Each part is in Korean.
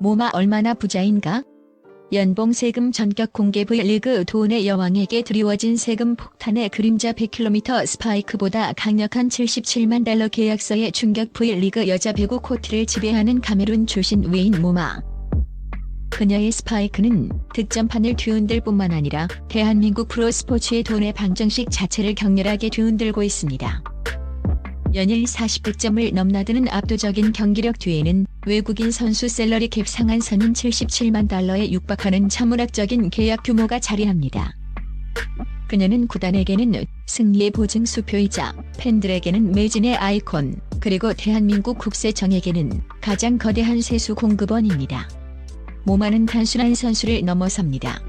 모마 얼마나 부자인가? 연봉 세금 전격 공개 V리그 돈의 여왕에게 드리워진 세금 폭탄의 그림자 100km 스파이크보다 강력한 77만 달러 계약서의 충격 V리그 여자 배구 코트를 지배하는 카메룬 출신 외인 모마. 그녀의 스파이크는 득점판을 뒤흔들 뿐만 아니라 대한민국 프로스포츠의 돈의 방정식 자체를 격렬하게 뒤흔들고 있습니다. 연일 40득점을 넘나드는 압도적인 경기력 뒤에는 외국인 선수 셀러리 캡 상한선인 77만 달러에 육박하는 천문학적인 계약 규모가 자리합니다. 그녀는 구단에게는 승리의 보증 수표이자 팬들에게는 매진의 아이콘, 그리고 대한민국 국세청에게는 가장 거대한 세수 공급원입니다. 모마는 단순한 선수를 넘어섭니다.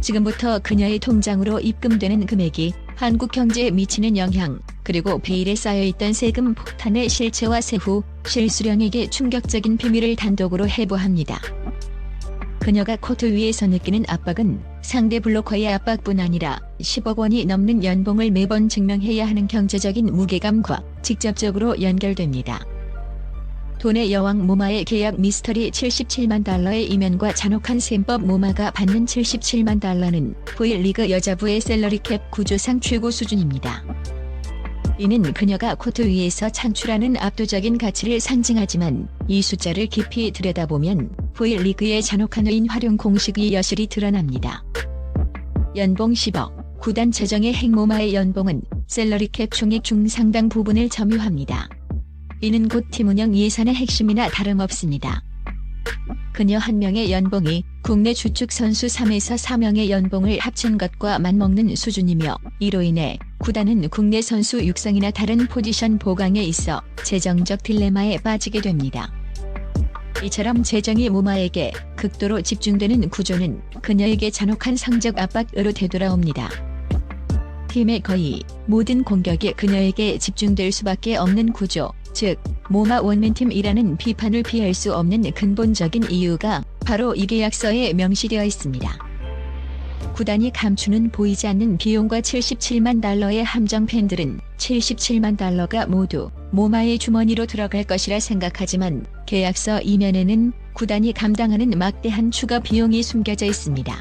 지금부터 그녀의 통장으로 입금되는 금액이 한국 경제에 미치는 영향, 그리고 베일에 쌓여있던 세금 폭탄의 실체와 세후 실수령에게 충격적인 비밀을 단독으로 해부합니다. 그녀가 코트 위에서 느끼는 압박은 상대 블로커의 압박뿐 아니라 10억 원이 넘는 연봉을 매번 증명해야 하는 경제적인 무게감과 직접적으로 연결됩니다. 돈의 여왕 모마의 계약 미스터리 77만 달러의 이면과 잔혹한 셈법 모마가 받는 77만 달러는 V리그 여자부의 셀러리캡 구조상 최고 수준입니다. 이는 그녀가 코트 위에서 창출하는 압도적인 가치를 상징하지만 이 숫자를 깊이 들여다보면 V리그의 잔혹한 의인 활용 공식이 여실히 드러납니다. 연봉 10억, 구단 재정의 핵모마의 연봉은 셀러리캡 총액 중 상당 부분을 점유합니다. 이는 곧 팀 운영 예산의 핵심이나 다름없습니다. 그녀 한 명의 연봉이 국내 주축 선수 3에서 4명의 연봉을 합친 것과 맞먹는 수준이며 이로 인해 구단은 국내 선수 육성이나 다른 포지션 보강에 있어 재정적 딜레마에 빠지게 됩니다. 이처럼 재정이 모마에게 극도로 집중되는 구조는 그녀에게 잔혹한 성적 압박으로 되돌아옵니다. 팀의 거의 모든 공격이 그녀에게 집중될 수밖에 없는 구조, 즉 모마 원맨팀이라는 비판을 피할 수 없는 근본적인 이유가 바로 이 계약서에 명시되어 있습니다. 구단이 감추는 보이지 않는 비용과 77만 달러의 함정 팬들은 77만 달러가 모두 모마의 주머니로 들어갈 것이라 생각하지만 계약서 이면에는 구단이 감당하는 막대한 추가 비용이 숨겨져 있습니다.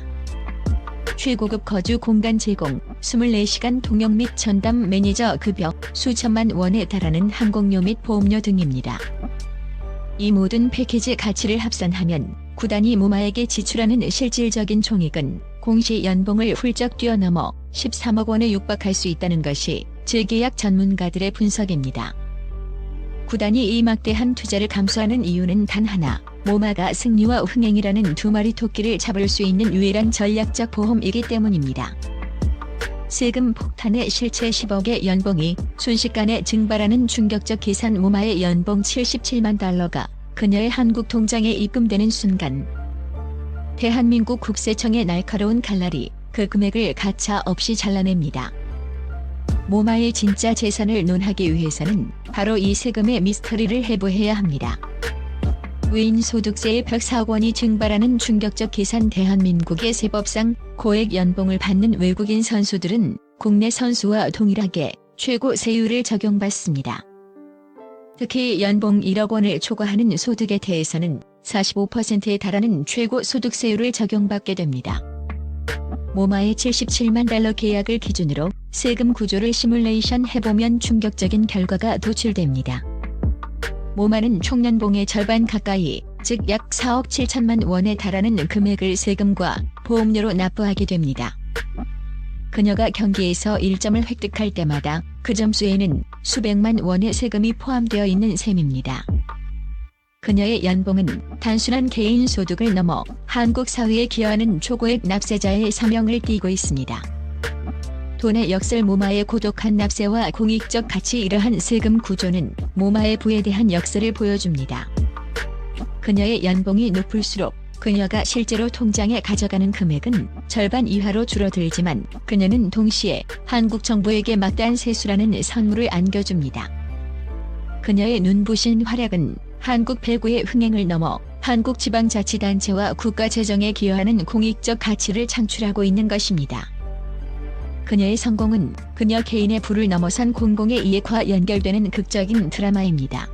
최고급 거주 공간 제공, 24시간 통역 및 전담 매니저 급여, 수천만 원에 달하는 항공료 및 보험료 등입니다. 이 모든 패키지 가치를 합산하면 구단이 모마에게 지출하는 실질적인 총액은 공시 연봉을 훌쩍 뛰어넘어 13억 원에 육박할 수 있다는 것이 재계약 전문가들의 분석입니다. 구단이 이 막대한 투자를 감수하는 이유는 단 하나, 모마가 승리와 흥행이라는 두 마리 토끼를 잡을 수 있는 유일한 전략적 보험이기 때문입니다. 세금 폭탄의 실체 10억의 연봉이 순식간에 증발하는 충격적 계산 모마의 연봉 77만 달러가 그녀의 한국 통장에 입금되는 순간 대한민국 국세청의 날카로운 칼날이 그 금액을 가차 없이 잘라냅니다. 모마의 진짜 재산을 논하기 위해서는 바로 이 세금의 미스터리를 해부해야 합니다. 외인 소득세의 104억 원이 증발하는 충격적 계산 대한민국의 세법상 고액 연봉을 받는 외국인 선수들은 국내 선수와 동일하게 최고 세율을 적용받습니다. 특히 연봉 1억 원을 초과하는 소득에 대해서는 45%에 달하는 최고 소득세율을 적용받게 됩니다. 모마의 77만 달러 계약을 기준으로 세금 구조를 시뮬레이션 해보면 충격적인 결과가 도출됩니다. 모마는 총연봉의 절반 가까이, 즉 약 4억 7천만 원에 달하는 금액을 세금과 보험료로 납부하게 됩니다. 그녀가 경기에서 1점을 획득할 때마다 그 점수에는 수백만 원의 세금이 포함되어 있는 셈입니다. 그녀의 연봉은 단순한 개인 소득을 넘어 한국 사회에 기여하는 초고액 납세자의 사명을 띠고 있습니다. 돈의 역설 모마의 고독한 납세와 공익적 가치 이러한 세금 구조는 모마의 부에 대한 역설을 보여줍니다. 그녀의 연봉이 높을수록 그녀가 실제로 통장에 가져가는 금액은 절반 이하로 줄어들지만 그녀는 동시에 한국 정부에게 막대한 세수라는 선물을 안겨줍니다. 그녀의 눈부신 활약은 한국 배구의 흥행을 넘어 한국 지방자치단체와 국가 재정에 기여하는 공익적 가치를 창출하고 있는 것입니다. 그녀의 성공은 그녀 개인의 부를 넘어선 공공의 이익과 연결되는 극적인 드라마입니다.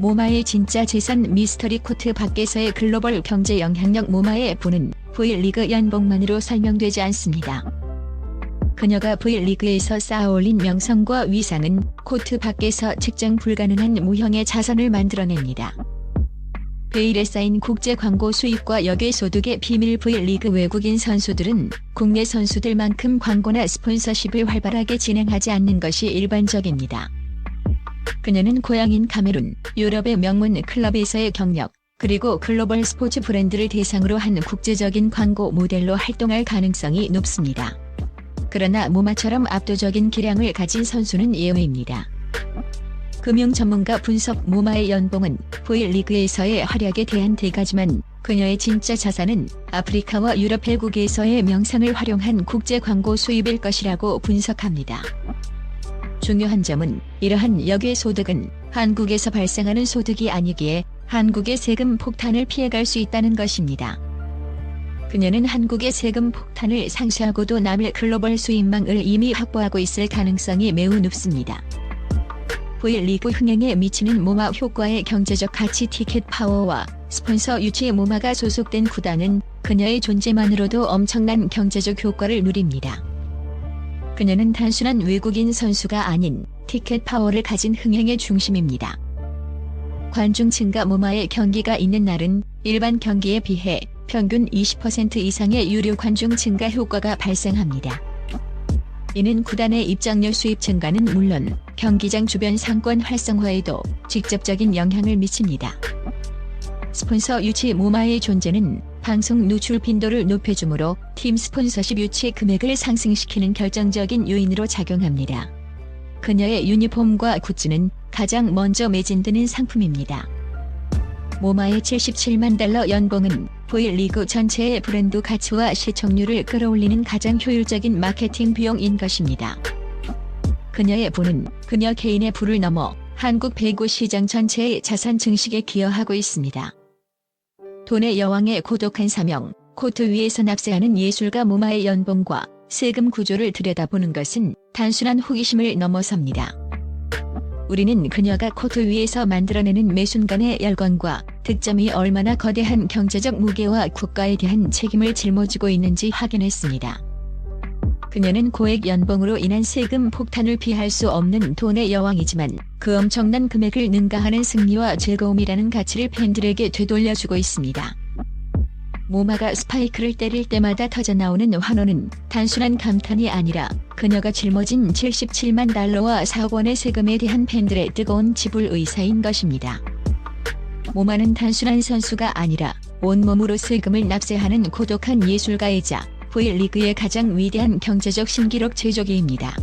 모마의 진짜 재산 미스터리 코트 밖에서의 글로벌 경제 영향력 모마의 부는 V리그 연봉만으로 설명되지 않습니다. 그녀가 V리그에서 쌓아올린 명성과 위상은 코트 밖에서 측정 불가능한 무형의 자산을 만들어냅니다. 베일에 쌓인 국제 광고 수입과 역외 소득의 비밀 V리그 외국인 선수들은 국내 선수들만큼 광고나 스폰서십을 활발하게 진행하지 않는 것이 일반적입니다. 그녀는 고향인 카메룬, 유럽의 명문 클럽에서의 경력, 그리고 글로벌 스포츠 브랜드를 대상으로 한 국제적인 광고 모델로 활동할 가능성이 높습니다. 그러나 모마처럼 압도적인 기량을 가진 선수는 예외입니다. 금융 전문가 분석 모마의 연봉은 V리그에서의 활약에 대한 대가지만 그녀의 진짜 자산은 아프리카와 유럽 회국에서의 명상을 활용한 국제 광고 수입일 것이라고 분석합니다. 중요한 점은 이러한 역외 소득은 한국에서 발생하는 소득이 아니기에 한국의 세금 폭탄을 피해갈 수 있다는 것입니다. 그녀는 한국의 세금 폭탄을 상쇄하고도 남을 글로벌 수입망을 이미 확보하고 있을 가능성이 매우 높습니다. V리그 흥행에 미치는 모마 효과의 경제적 가치 티켓 파워와 스폰서 유치의 모마가 소속된 구단은 그녀의 존재만으로도 엄청난 경제적 효과를 누립니다. 그녀는 단순한 외국인 선수가 아닌 티켓 파워를 가진 흥행의 중심입니다. 관중층과 모마의 경기가 있는 날은 일반 경기에 비해 평균 20% 이상의 유료 관중 증가 효과가 발생합니다. 이는 구단의 입장료 수입 증가는 물론 경기장 주변 상권 활성화에도 직접적인 영향을 미칩니다. 스폰서 유치 모마의 존재는 방송 노출 빈도를 높여주므로 팀 스폰서십 유치 금액을 상승시키는 결정적인 요인으로 작용합니다. 그녀의 유니폼과 굿즈는 가장 먼저 매진되는 상품입니다. 모마의 77만 달러 연봉은 V리그 전체의 브랜드 가치와 시청률을 끌어올리는 가장 효율적인 마케팅 비용인 것입니다. 그녀의 부는 그녀 개인의 부를 넘어 한국 배구 시장 전체의 자산 증식에 기여하고 있습니다. 돈의 여왕의 고독한 사명, 코트 위에서 납세하는 예술가 모마의 연봉과 세금 구조를 들여다보는 것은 단순한 호기심을 넘어섭니다. 우리는 그녀가 코트 위에서 만들어내는 매 순간의 열광과 득점이 얼마나 거대한 경제적 무게와 국가에 대한 책임을 짊어지고 있는지 확인했습니다. 그녀는 고액 연봉으로 인한 세금 폭탄을 피할 수 없는 돈의 여왕이지만 그 엄청난 금액을 능가하는 승리와 즐거움이라는 가치를 팬들에게 되돌려주고 있습니다. 모마가 스파이크를 때릴 때마다 터져나오는 환호는 단순한 감탄이 아니라 그녀가 짊어진 77만 달러와 4억 원의 세금에 대한 팬들의 뜨거운 지불 의사인 것입니다. 모마는 단순한 선수가 아니라 온몸으로 세금을 납세하는 고독한 예술가이자 V리그의 가장 위대한 경제적 신기록 제조기입니다.